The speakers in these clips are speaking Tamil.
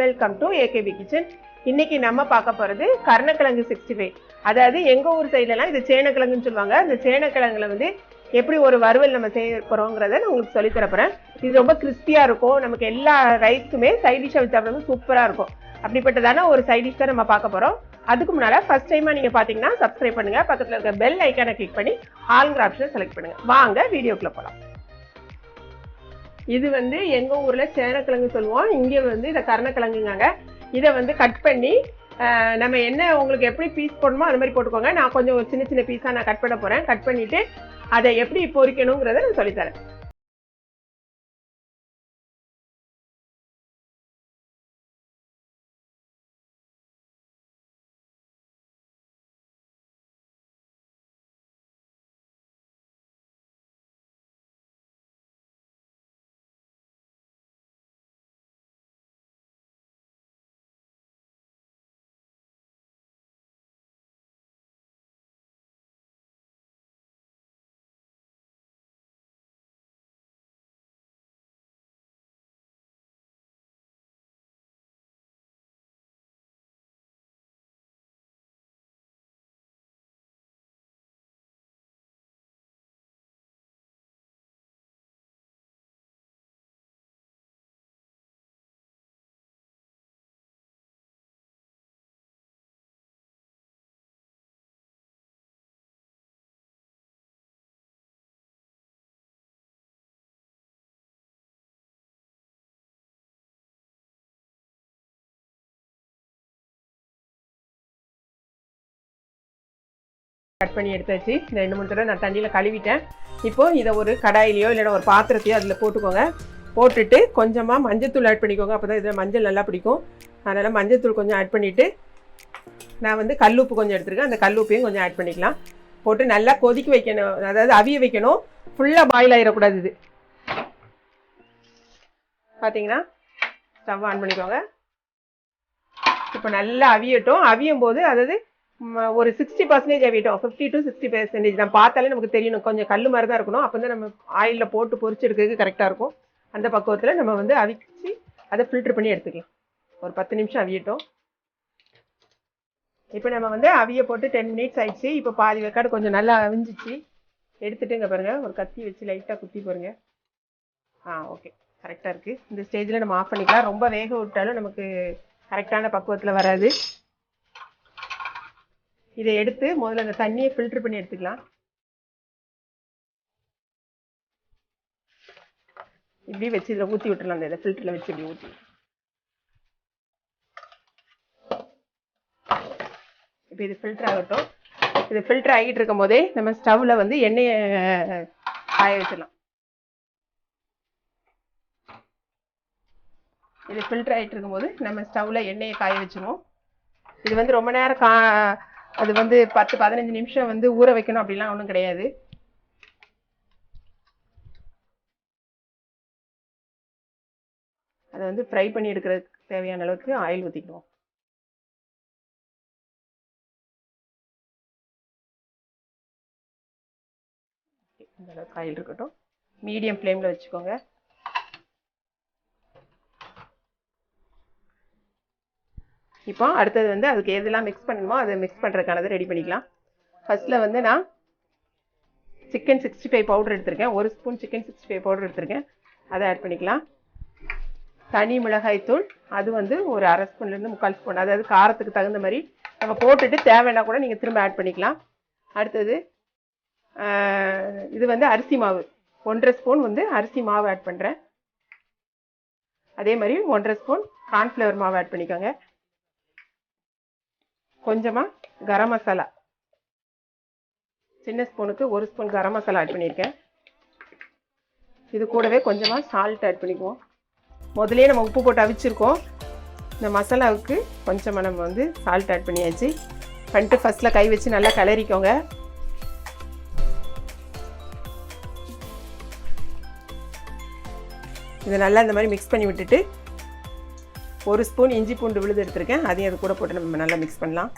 வெல்கம் டு ஏகேபி கிச்சன் இன்னைக்கு நம்ம பார்க்க போகிறது கருணக்கிழங்கு சிக்ஸ்டி ஃபைவ் அதாவது எங்கள் ஊர் சைட்லலாம் இது சேனக்கிழங்குன்னு சொல்லுவாங்க. இந்த சேனக்கிழங்குல வந்து எப்படி ஒரு வறுவல் நம்ம செய்ய போகிறோங்கிறத நான் உங்களுக்கு சொல்லி தர இது ரொம்ப கிறிஸ்பியாக இருக்கும். நமக்கு எல்லா ரைஸ்க்குமே சைட் டிஷ்ஷாக வச்சு சாப்பிடுறது சூப்பராக இருக்கும். அப்படிப்பட்டதான ஒரு சைட் டிஷ் தான் நம்ம பார்க்க போகிறோம் அதுக்கு முன்னால் ஃபஸ்ட் டைமாக நீங்கள் பார்த்தீங்கன்னா சப்ஸ்கிரைப் பண்ணுங்கள் பக்கத்தில் இருக்க பெல் ஐக்கானை கிளிக் பண்ணி ஆளுங்கிற ஆப்ஷனை செலக்ட் பண்ணுங்கள் வாங்க வீடியோக்குள்ளே போகலாம் இது வந்து எங்க ஊர்ல சேனக்கிழங்கு சொல்லுவோம். இங்க வந்து இதை கருணக்கிழங்குங்க இதை வந்து கட் பண்ணி ஆஹ், நம்ம என்ன உங்களுக்கு எப்படி பீஸ் போடணுமோ அது மாதிரி போட்டுக்கோங்க. நான் கொஞ்சம் ஒரு சின்ன சின்ன பீஸாக நான் கட் பண்ண போறேன். கட் பண்ணிட்டு அதை எப்படி பொரிக்கணுங்கிறத நான் சொல்லித்தரேன். கட் பண்ணி எடுத்தாச்சு ரெண்டு மூணு தடவை நான் தண்ணியில் கழுவிட்டேன். இப்போது இதை ஒரு கடாயிலையோ இல்லைன்னா ஒரு பாத்திரத்தையோ அதில் போட்டுக்கோங்க. போட்டுட்டு கொஞ்சமாக மஞ்சத்தூள் ஆட் பண்ணிக்கோங்க. அப்போ தான் இதில் மஞ்சள் நல்லா பிடிக்கும். அதனால் மஞ்சத்தூள் கொஞ்சம் ஆட் பண்ணிவிட்டு நான் வந்து கல்லுப்பு கொஞ்சம் எடுத்துருக்கேன். அந்த கல்லுப்பையும் கொஞ்சம் ஆட் பண்ணிக்கலாம். போட்டு நல்லா கொதிக்க வைக்கணும். அதாவது அவிய வைக்கணும். ஃபுல்லாக பாயில் ஆகிடக்கூடாது இது. பார்த்தீங்கன்னா ஸ்டவ் ஆன் பண்ணிக்கோங்க. இப்போ நல்லா அவியட்டும். அவியும் போது அதாவது ஒரு சிக்ஸ்டி பர்சன்டேஜ் அவியட்டும் ஃபிஃப்டி டு சிக்ஸ்டி பர்சன்டேஜ் நம்ம பார்த்தாலே நமக்கு தெரியணும். கொஞ்சம் கல் மாதிரி தான் இருக்கணும். அப்போ தான் நம்ம ஆயிலில் போட்டு பொரிச்சு எடுக்கிறதுக்கு கரெக்டாக இருக்கும். அந்த பக்குவத்தில் நம்ம வந்து அவிச்சு அதை ஃபில்ட்ரு பண்ணி எடுத்துக்கலாம். ஒரு பத்து நிமிஷம் அவியட்டும். இப்போ நம்ம வந்து அவிய போட்டு டென் மினிட்ஸ் ஆயிடுச்சு. இப்போ பாதி வெக்காடு கொஞ்சம் நல்லா அவிஞ்சிச்சு. எடுத்துட்டுங்க பாருங்கள் ஒரு கத்தி வச்சு லைட்டாக குத்தி பாருங்க. ஆ ஓகே கரெக்டாக இருக்குது இந்த ஸ்டேஜில் நம்ம ஆஃப் பண்ணிக்கலாம். ரொம்ப வேக விட்டாலும் நமக்கு கரெக்டான பக்குவத்தில் வராது. இதை எடுத்து முதல்ல அந்த தண்ணியை ஃபில்டர் பண்ணி எடுத்துக்கலாம். இப்படி வச்சு இதில் ஊற்றி விட்டுலாம் அந்த இதை ஃபில்டரில் வச்சு இப்படி ஊற்றி இப்போ இது ஃபில்டர் ஆகட்டும். இது ஃபில்டர் ஆகிட்டு இருக்கும் போதே நம்ம ஸ்டவ்வில் வந்து எண்ணெயை காய வச்சிடலாம். இது ஃபில்டர் ஆகிட்டு இருக்கும்போது நம்ம ஸ்டவ்வில் எண்ணெயை காய வச்சிருவோம். இது வந்து ரொம்ப நேரம் கா அது வந்து பத்து பதினஞ்சு நிமிஷம் வந்து ஊற வைக்கணும் அப்படிலாம் ஒன்றும் கிடையாது. அதை வந்து ஃப்ரை பண்ணி எடுக்கிறதுக்கு தேவையான அளவுக்கு ஆயில் ஊற்றிக்குவோம் இந்த அளவுக்கு ஆயில் இருக்கட்டும். மீடியம் ஃப்ளேமில் வச்சுக்கோங்க. இப்போ அடுத்தது வந்து அதுக்கு எதெல்லாம் மிக்ஸ் பண்ணணுமோ அதை மிக்ஸ் பண்ணுறதுக்கானதை ரெடி பண்ணிக்கலாம். ஃபர்ஸ்ட்டில் வந்து நான் சிக்கன் சிக்ஸ்டி ஃபைவ் பவுடர் எடுத்திருக்கேன். ஒரு spoon chicken sixty five powder எடுத்திருக்கேன். அதை ஆட் பண்ணிக்கலாம். தனி மிளகாய் தூள். அது வந்து ஒரு அரை ஸ்பூன்லேருந்து முக்கால் ஸ்பூன் அதாவது காரத்துக்கு தகுந்த மாதிரி நம்ம போட்டுட்டு தேவைன்னா கூட நீங்கள் திரும்ப ஆட் பண்ணிக்கலாம். அடுத்தது இது வந்து அரிசி மாவு. ஒன்றரை ஸ்பூன் வந்து அரிசி மாவு ஆட் பண்ணுறேன் அதே மாதிரி ஒன்றரை ஸ்பூன் கார்ன்ஃப்ளவர் மாவு ஆட் பண்ணிக்கோங்க. கொஞ்சமாக கரம் மசாலா. சின்ன ஸ்பூனுக்கு ஒரு ஸ்பூன் கரம் மசாலா ஆட் பண்ணியிருக்கேன். இது கூடவே கொஞ்சமாக சால்ட் ஆட் பண்ணிக்குவோம். முதலே நம்ம உப்பு போட்டு அவிச்சிருக்கோம். இந்த மசாலாவுக்கு கொஞ்சமாக நம்ம வந்து சால்ட் ஆட் பண்ணியாச்சு. பண்ணிட்டு ஃபஸ்ட்டில் கை வச்சு நல்லா கிளறிக்கோங்க. இதை நல்லா இந்த மாதிரி மிக்ஸ் பண்ணி விட்டுட்டு ஒரு ஸ்பூன் இஞ்சி பூண்டு விழுது எடுத்திருக்கேன். அதையும் அது கூட போட்டு நம்ம நல்லா மிக்ஸ் பண்ணலாம்.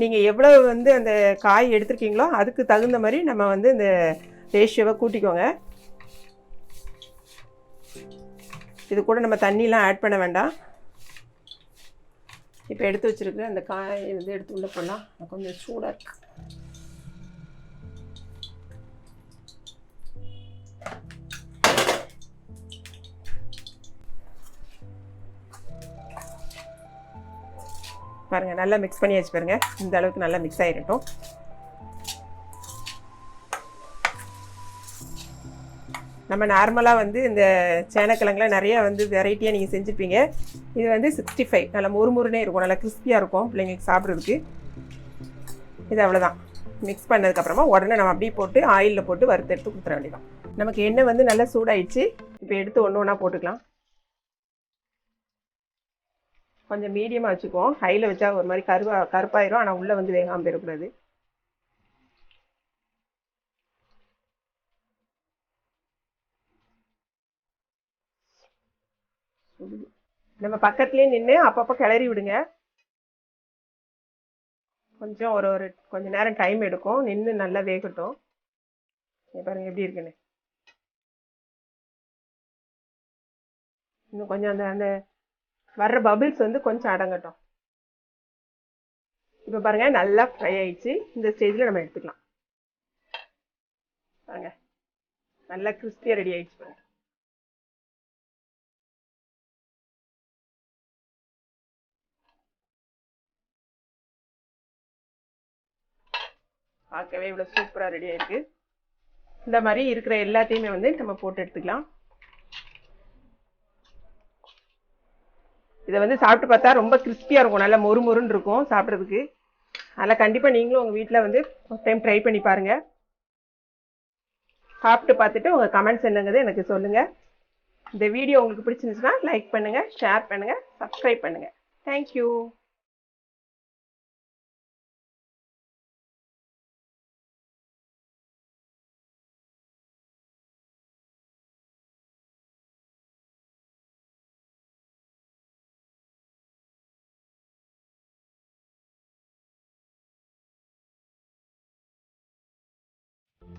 நீங்கள் எவ்வளோ வந்து அந்த காய் எடுத்திருக்கீங்களோ அதுக்கு தகுந்த மாதிரி நம்ம வந்து இந்த ரேஷியோவை கூட்டிக்கோங்க. இது கூட நம்ம தண்ணிலாம் ஆட் பண்ண வேண்டாம். இப்போ எடுத்து வச்சிருக்கிற அந்த காய் வந்து எடுத்து உள்ளே போடலாம். கொஞ்சம் சூடாக இருக்குது பாருங்கள் நல்லா மிக்ஸ் பண்ணியாச்சு பாருங்கள் இந்த அளவுக்கு நல்லா மிக்ஸ் ஆகிடட்டும் நம்ம நார்மலாக வந்து இந்த சேனக்கிழங்குல நிறையா வந்து வெரைட்டியாக நீங்கள் செஞ்சுருப்பீங்க இது வந்து சிக்ஸ்டி ஃபைவ் நல்லா முறுமுறுனே இருக்கும். நல்லா கிறிஸ்பியாக இருக்கும் பிள்ளைங்களுக்கு சாப்பிட்றதுக்கு. இது அவ்வளோதான் மிக்ஸ் பண்ணதுக்கப்புறமா உடனே நம்ம அப்படியே போட்டு ஆயிலில் போட்டு வறுத்து எடுத்து கொடுத்துற வேண்டியதான் நமக்கு எண்ணெய் வந்து நல்லா சூடாயிடுச்சு. இப்போ எடுத்து ஒன்று ஒன்றா போட்டுக்கலாம். கொஞ்சம் மீடியமாக வச்சுக்குவோம். ஹையில் வச்சா ஒரு மாதிரி கருவா கருப்பாயிரும். ஆனால் உள்ளே வந்து வேகாமல் போயிடக்கூடாது. நம்ம பக்கத்துலேயே நின்று அப்பப்போ கிளறி விடுங்க. கொஞ்சம் ஒரு ஒரு கொஞ்ச நேரம் டைம் எடுக்கும். நின்று நல்லா வேகட்டும். பாருங்கள் பாருங்க எப்படி இருக்குன்னு. இன்னும் கொஞ்சம் அந்த அந்த வர்ற பபிள்ஸ் வந்து கொஞ்சம் அடங்கட்டும். இப்போ பாருங்க நல்லா ஃப்ரை ஆயிடுச்சு. இந்த ஸ்டேஜில் நம்ம எடுத்துக்கலாம். பாருங்க. நல்லா கிறிஸ்பியாக ரெடி ஆயிடுச்சு பாருங்க. பார்க்கவே இவ்வளோ சூப்பராக ரெடி ஆயிருக்கு. இந்த மாதிரி இருக்கிற எல்லாத்தையுமே வந்து நம்ம போட்டு எடுத்துக்கலாம். இதை வந்து சாப்பிட்டு பார்த்தா ரொம்ப கிறிஸ்பியாக இருக்கும். நல்லா மொறு மொறுன்னு இருக்கும் சாப்பிட்றதுக்கு. அதனால் கண்டிப்பாக நீங்களும் உங்கள் வீட்டில் வந்து ஒரு டைம் ட்ரை பண்ணி பாருங்கள் சாப்பிட்டு பார்த்துட்டு உங்கள் கமெண்ட்ஸ் என்னங்கிறது எனக்கு சொல்லுங்கள் இந்த வீடியோ உங்களுக்கு பிடிச்சிருந்துச்சுன்னா லைக் பண்ணுங்கள் ஷேர் பண்ணுங்கள் சப்ஸ்கிரைப் பண்ணுங்கள் தேங்க்யூ